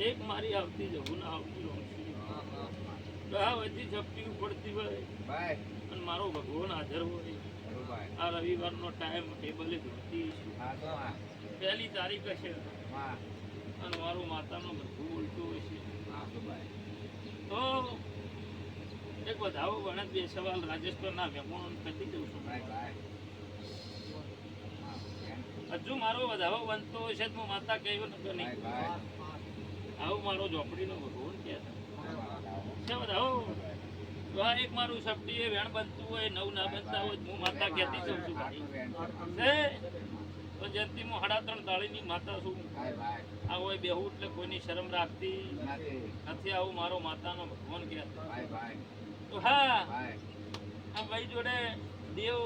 એક મારી આવતી જવું ના આવતી રોશની ઝપટી પડતી હોય. અને મારો ભગવાન હાજર હોય. ટાઈમ ટેબલે પહેલી તારીખ હશે. અને મારું માતાનું બધું ઉલટું હશે. તો એક વધાવો ગણત બે સવાલ રાજસ્થાનના મહેમાનો કરી દઉં છું. હજુ મારો વધારો બનતો હશે તો માતા કહેવું ને નહીં. આવું મારો ઝોપડીનો ભગવાન બાય વધાવો આ એક મારું સપટી એ વેણ બનતું હોય નવ ના બનતા હોય હું માતા કહેતી જઉં છું તો જયંતી હું સાડા ત્રણ તાળીની માતા છું. આ હોય બેહું એટલે કોઈની શરમ રાખતી નથી. આવું મારો માતાનો ભગવાન કહેતો તો હા આ ભાઈ જોડે દેવ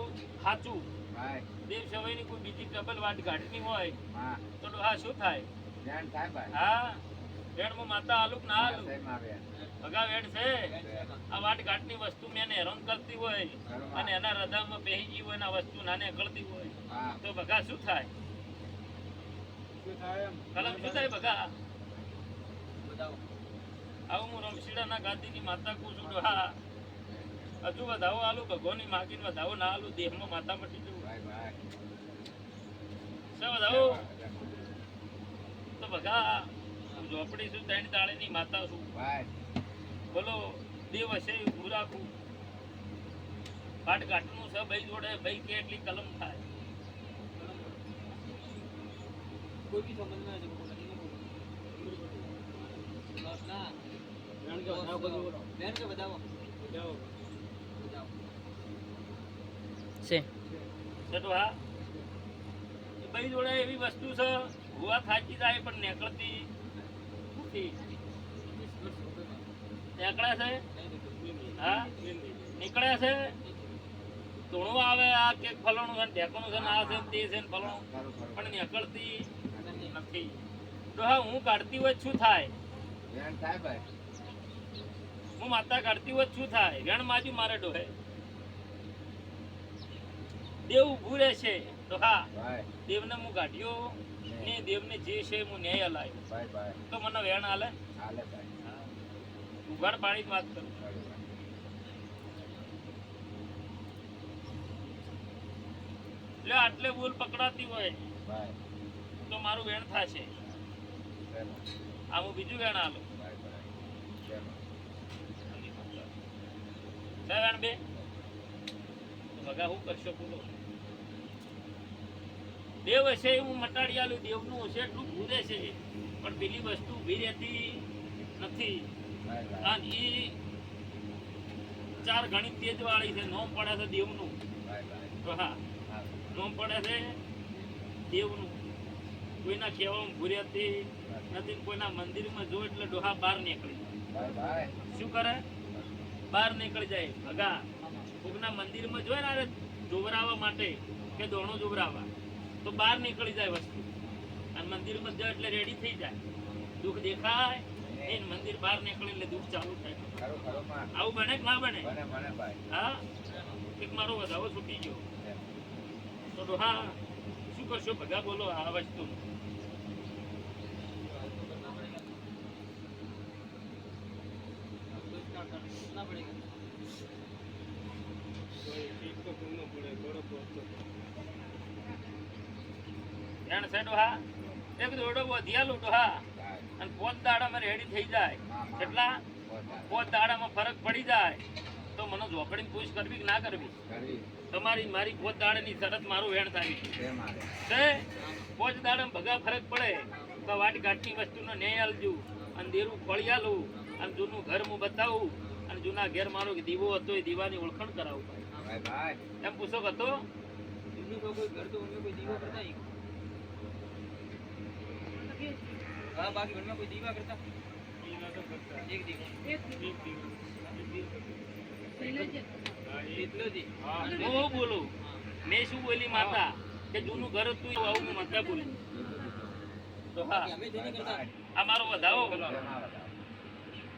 સાચું. દેવ સમયની કોઈ બીજી ડબલ વાટ કાઢની હોય તો હા શું થાય? ધ્યાન થાય ભાઈ. હા વેણમાં માતા આલુક ના આલુ ભગા વેણ છે? આ વાટ ઘાટની વસ્તુ મેં હેરાન કરતી હોય અને એના હૃદયમાં બેહી ગઈ હોય ને આ વસ્તુ નાને અકળતી હોય. તો ભગા શું થાય? કલમ શું થાય ભગા? આવું હું રમશીડાના ગાંધીની માતા કહું છું હા હજુ વધાવો આલુ ભગવાનની માગીને વધાવો ના આલુ દેહમાં માતા મટી જવું બાય બાય છે વધાવો તો ભગા ઝોપડી છું ત્રણ તાળીની માતા છું? બોલો દેવ હશે ઊભું રાખું. પાટ છે ભાઈ જોડે ભાઈ કે એટલી કલમ થાય. કોઈ બી સમજ ના છે હા. એ જોડે એવી વસ્તુ છે હોવા થાકી જાય પણ નીકળતી નથી. નીકળે છે? હા? નીકળે છે? ધૂણું આવે આ કે ફલણું છે ઢેકણું છે આ છે તે છે ફલાણું પણ નીકળતી નથી. તો હા હું કાઢતી હોય શું થાય? હું માતા કાઢતી હોય શું થાય? વેણ માજુ મારે ડોહે. દેવ ઊભું રહેશે. તો હા દેવને હું કાઢ્યો ને. દેવને જે છે હું ન્યાય બાય તો મને વેણ હાલે ઉઘાડ પાણી વાત કરું. એટલે આટલે બોલ પકડાતી હોય તો મારું વેણ થશે. આ હું બીજું વેણ બાય વેણ. બે. ભગા હું કરશો? બોલો. દેવ હશે એવું હું મટાડી દેવનું હશે એટલું ભૂલે છે. પણ પેલી વસ્તુ ઊભી રહેતી નથી અને એ ચાર ઘણી તેજ વાળી છે. નોમ પડે છે દેવનું. તો હા. નોમ પડે છે દેવનું. કોઈના કહેવામાં ભૂર્યાતી નથી કોઈના મંદિરમાં જો એટલે ડોહા બહાર નીકળી શું કરે? બહાર નીકળી જાય. ભગા. કોકના મંદિરમાં જોઈ ને જોવરાવા માટે કે દોણો જોવરાવા. તો બહાર નીકળી જાય વસ્તુ. અને મંદિરમાં જાય એટલે રેડી થઈ જાય. દુઃખ દેખાય. એ મંદિર બહાર નીકળે એટલે દુઃખ ચાલુ થાય. આવું બને કે ના બને? હા? એક મારો વધાવો છૂટી ગયો. તો હા શું કરશો? બધા બોલો આ વસ્તુ. પડેગા રણ સેડો હા. એક દોડો વધ્યા તો હા. અને પોત દાડામાં રેડી થઈ જાય. એટલા પોત દાડામાં ફરક પડી જાય તો મને ઝોપડીને પૂછ કરવી કે ના કરવી? તમારી મારી પોત દાડાની શરત મારું વેણ થાય. છે પોત દાડામાં ભગા ફરક પડે તો વાટ ગાંઠની વસ્તુનો ન્યાય આલજુ. અને દેરું ફળી આલું. અને જૂનું ઘર હું બતાવું. અને જૂના ઘેર મારો કે દીવો હતો એ દીવાની ઓળખણ કરાવું. એમ પૂછો હતો? કોઈ ઘર તો કોઈ દીવો કરતા હા બાકી ઘરમાં કોઈ દીવા કરતા? એક દીવો. હું બોલું મેં શું બોલી માતા? કે જૂનું ઘર હતું આવું હું માતા તો હા. આ મારો વધાવો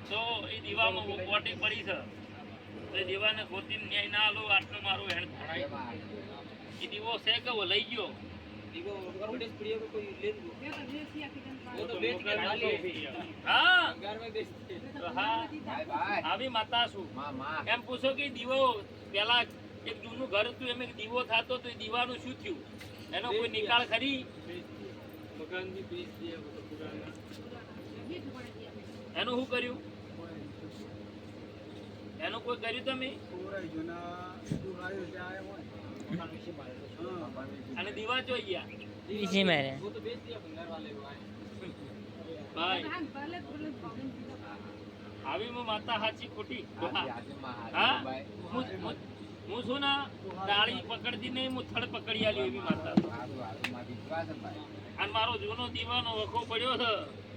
તો એ દીવામાં કોટી પડી છે. એ દીવાને ખોતીને ન્યાય ના આલો આટલો મારો હેણ એ દીવો છે કે લઈ ગયો? એમ પૂછો કે દીવો પેલા એક જૂનું ઘર હતું એમ દીવો થતો તો દીવાનું શું થયું એનો કોઈ નિકાલ ખરી એનું શું કર્યું એનું કોઈ કર્યું તમે અને દીવા જોઈ ગયા इसी में रहे वो तो बेच दिया भंगार वाले को आए ભાઈ આવી માં માતા હાચી ખોટી આજે આજે માં હા આજે ભાઈ હું હું- હું છું ને ડાળી પકડતી નહીં હું થડ પકડી આલી એવી માતા હારું હારું માં વિશ્વાસ છે ભાઈ અને મારો જૂનો દીવાનો વખો પડ્યો છે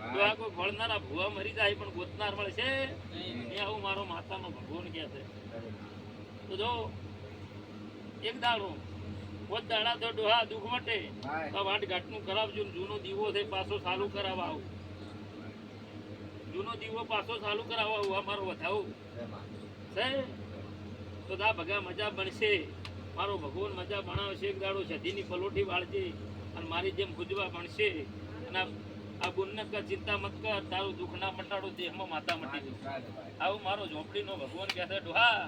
તો આ કોઈ ભળનારા ભૂવા મરી જાય પણ ગોતનાર મળશે नहीं એ આવું મારો માતાનો ભગવાન કહે છે તો જો એક દાડો. પોત દાડા તો ડોહા દુઃખ મટે. તો વાટ ઘાટનું કરાવજો જૂનો દીવો છે પાછો ચાલુ કરાવવા આવું. જૂનો દીવો પાછો ચાલુ કરાવવા આવું આ મારો વધાવું તો દા ભગા મજા બનશે. મારો ભગવાન મજા ભણાવશે એક દાડો સધીની પલોઠી વાળજે અને મારી જેમ ગુજવા બનશે. અને આ પુણ્યક ચિંતા મત કર તારું દુઃખ ના મટાડું દેહમાં માતા મટી દઉં આવું મારો ઝોપડી નો ભગવાન કહે છે ડોહા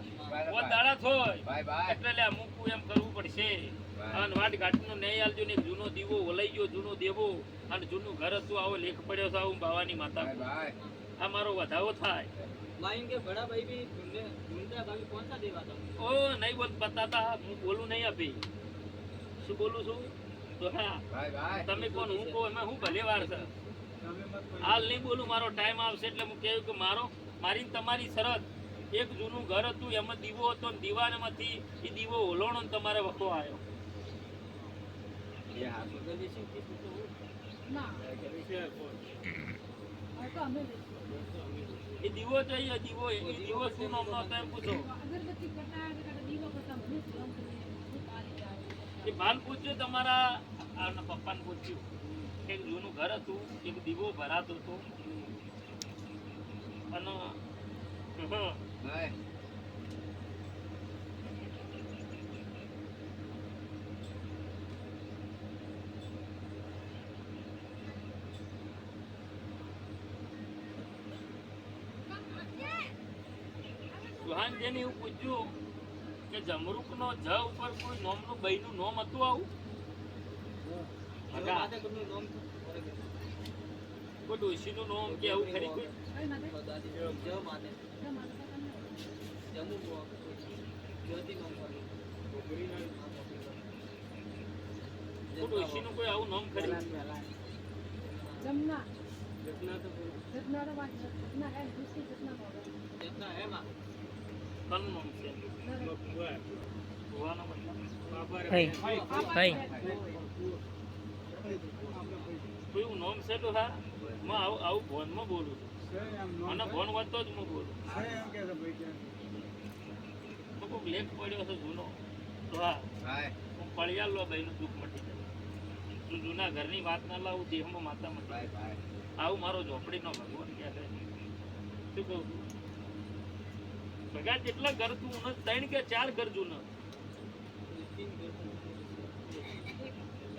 ઓ દાડા થોય એટલે લે મૂકવું એમ કરવું પડશે. અને વાટ ઘાટ નો નહીં આલજો ને જૂનો દીવો ઓલાઈ ગયો જૂનો દેવો. અને જૂનું ઘર હતું આવો લેખ પડ્યો છે આવું બાવાની માતા આ મારો વધાવો થાય. ઓ નહીં બોલ બતાતા હું બોલું નહીં આપી. શું બોલું છું? તમે કોણ? હું કોણ? હું ભલે વાર છે. હાલ નહીં બોલું મારો ટાઈમ આવશે એટલે હું કહ્યું કે મારો મારી તમારી શરત એક જૂનું ઘર હતું એમાં દીવો હતો દીવાનમાંથી એ દીવો ઓલોણો તમારે વખો આવ્યો. દીવો એ દીવો શું એ ભાન પૂછ્યું તમારા પપ્પાને પૂછ્યું. એક જૂનું ઘર હતું એક દીવો ભરાતો હતો. અને હં, ભાઈ સુહાન જેને એવું પૂછ્યું કે જમરૂકનો જ ઉપર કોઈ નોમનું બઈનું નોમ હતું આવું? કોઈ ડોશીનું નામ કે એવું ખરી કોઈ આવું નામ ખરી જમના જમના તો જમના તો વાત જમના હે દૂસરી જમના જમના હે માં કનું નામ છે ભગવાન ભગવાન ભાઈ ભાઈ કોઈ નોમ છે તો હા હું આવું આવું ભોનમાં બોલું છું અને ફોન વાંચતો જ હું બોલું તો કોઈ લેખ પડ્યો છે જૂનો તો હા હું પળિયાલ લો ભાઈનું દુઃખ મટી જાય હું જૂના ઘરની વાત ના લાવું દેહમાં માતા મટી આવું મારો ઝોપડીનો ભગવાન કહે છે શું કહું ભગા જેટલા ઘર તું ઉન ત્રણ કે ચાર ઘર જૂના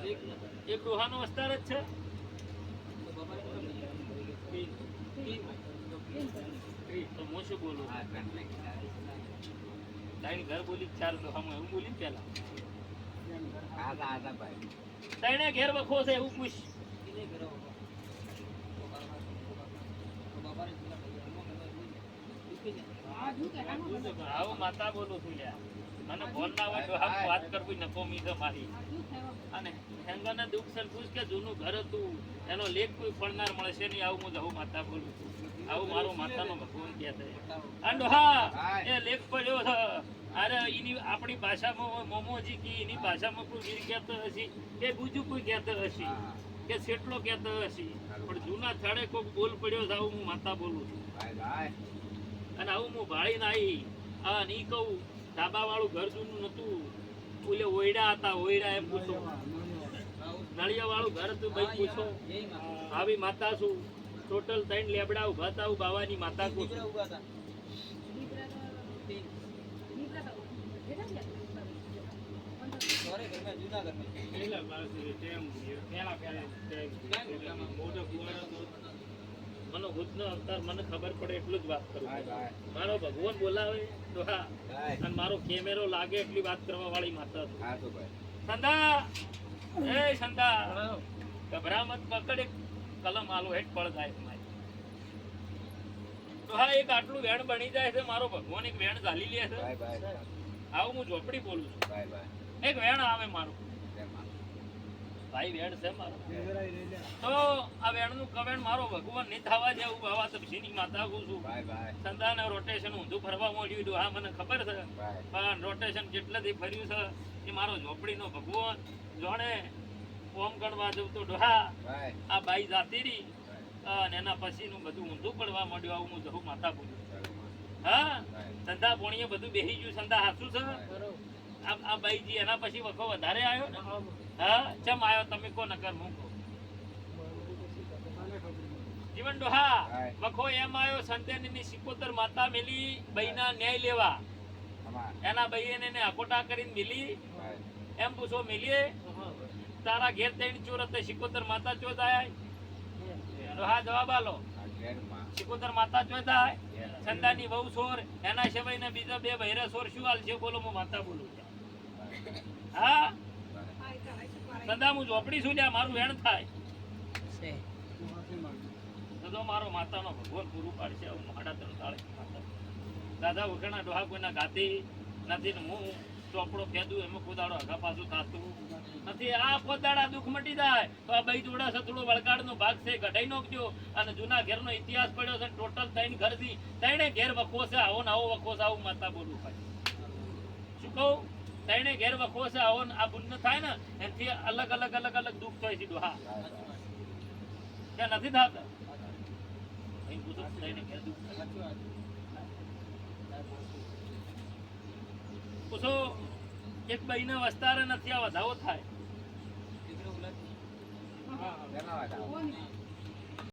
એક એક ડોહાનો વિસ્તાર જ છે. ઘર બોલી ચાર ડોહામાં એવું બોલી પેલા? તને ઘેર વખો છે એવું પૂછ. આવું માતા બોલું છું મને ફોન ના હોય ડોહા વાત કરવી નકોમી છે મારી. અને હેંગાને દુઃખ સરખું કે જૂનું ઘર હતું, એનો લેખ કોઈ ફળનાર મળશે નહીં, આવું હું જવું માતા બોલું છું. આવું મારો માતાનો ભગવાન કહે છે. અને હા, એ લેખ પડ્યો અરે એની આપણી ભાષામાં મોમોજી કે, એની ભાષામાં કોઈ વીર કહેતો હશે કે બીજું કોઈ કહેતો હશે કે સેટલો કહેતો હશે. પણ જૂના થડે કોઈ બોલ પડ્યો છે, આવું હું માતા બોલું છું. અને આવું હું ભાળીને આવી. હા ની કહું, ધાબાવાળું ઘર જૂનું નહોતું. ઓલે ઓયડા હતા, ઓયડા એમ પૂછો. નળિયાવાળું ઘર તું ભાઈ પૂછો. આવી માતા છું. ટોટલ ત્રણ લેબડા ઊભા તા બાવાની માતા કુ મને ખુદ નો અવતાર મને ખબર પડે એટલું જ વાત કરું. મારો ભગવાન બોલાવે તો હા. અને મારો કેમેરો લાગે એટલી વાત કરવા વાળી માતા સંદા તો ભાઈ સંધા એ સંધા પકડ એક કલમ આલો હેઠ પડ જાય તમારી. તો હા એક આટલું વેણ બની જાય છે મારો ભગવાન એક વેણ ઝાલી લે છે. આવું હું ઝોપડી બોલું છું. એક વેણ આવે મારું. ભાઈ વેણ છે મારો. તો આ વેણનું કવેણ મારો ભગવાન નહીં થવા જેવું બાવા તપસીની માતા કહું છું. ભાઈ ભાઈ સંધાને રોટેશન ઊંધું ફરવા માંડ્યું હતું. હા મને ખબર છે. ભાઈ પણ રોટેશન જેટલેથી ફર્યું છે? એ મારો ઝોપડીનો ભગવાન. જોણે ઓમ ગણવા જવું તો ડોહા. આ બાઈ જાતી રહી. અને એના પછીનું બધું ઊંધું પડવા માંડ્યું આવું હું જહું માતા બોલું હા? સંધા પોણીએ બધું બેહી ગયું સંધા હાસું છે? આ આ બાઈજી એના પછી વખો વધારે આવ્યો ને? હા ચમ આવ્યો તમે કો નકર હું કહું. જીવન ડોહા. વખો એમ આવ્યો સંતેની સિકોતર માતા મિલી બહીના ન્યાય લેવા. એના બહીને એને અકોટા કરીને મિલી. એમ પૂછો મિલીએ? તારા ઘેર તૈણ ચોર હતા સિકોતર માતા ચોથ આયા હા. જવાબ આલો. સિકોતર માતા ચોથ આય ઘેર. બહુ સોર એના સિવાય ને બીજા બે ભૈરા સોર શું હાલ છે? બોલો હું માતા બોલું. હા. સદા હું ઝોપડી છું લ્યા મારું વેણ થાય. સદો મારો માતાનો ભગવાન પૂરું પાડશે માડા ત્રણ તાળે દાદા વખણા ડોહા કોઈના ગાતી નથી ને હું ચોપડો ખેદું એમાં કોદાડો હગા પાછું થતું. નથી આ કોદાડા દુઃખ મટી જાય, તો આ બઈ જોડા વળગાડ વળગાડનો ભાગ છે કઢાઈ નોખજો. અને જૂના ઘેરનો ઇતિહાસ પડ્યો છે, ટોટલ ત્રણ ઘરથી ત્રણે ઘેર વખો છે, આવો ને આવો વખો છે, આવું માતા બોલું પડે શું કહું? ત્રણે ઘેર વખો છે, આવો ને આ પુણ્ય થાય ને, એનાથી અલગ અલગ અલગ અલગ દુઃખ થાય છે હા. ભાઈ. નથી થતા? પૂછો ત્રણે ઘેર દુઃખ. પૂછો એક બહીને વસ્તારે નથી આ વધાવો થાય?